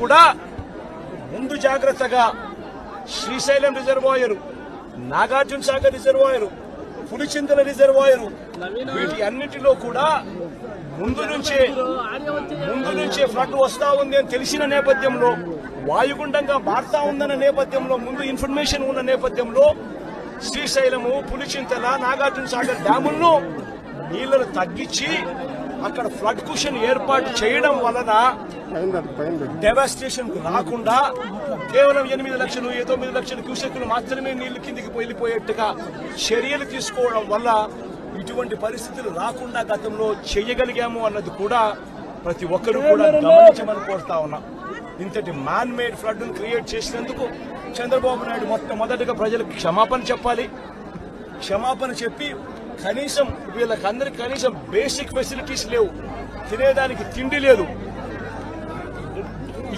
కూడా ముందు జాగ్రత్తగా శ్రీశైలం రిజర్వాయరు నాగార్జున సాగర్ రిజర్వాయర్ పులిచింతల వీటి అన్నిటిలో కూడా ముందు నుంచే ముందు నుంచే ఫ్లడ్ వస్తా ఉంది అని తెలిసిన నేపథ్యంలో వాయుగుండంగా మారుతా ఉందన్న నేపథ్యంలో ముందు ఇన్ఫర్మేషన్ ఉన్న నేపథ్యంలో శ్రీశైలము పులిచింతల నాగార్జున సాగర్ డ్యాములను నీళ్ళను తగ్గించి అక్కడ ఫ్లడ్ కుషన్ ఏర్పాటు చేయడం వలన డెవాస్టేషన్ రాకుండా కేవలం ఎనిమిది లక్షలు తొమ్మిది లక్షల క్యూసెక్కులు మాత్రమే నీళ్ళు కిందికి వెళ్ళిపోయేట్టుగా చర్యలు తీసుకోవడం వల్ల ఇటువంటి పరిస్థితులు రాకుండా గతంలో చేయగలిగాము అన్నది కూడా ప్రతి ఒక్కరూ కూడా గమనించమని కోరుతా ఉన్నా. ఇంతటి మ్యాన్ మేడ్ ఫ్లడ్ క్రియేట్ చేసినందుకు చంద్రబాబు నాయుడు మొట్టమొదటిగా ప్రజలకు క్షమాపణ చెప్పాలి. క్షమాపణ చెప్పి కనీసం వీళ్ళకందరికి కనీసం బేసిక్ ఫెసిలిటీస్ లేవు. తినేదానికి తిండి లేదు.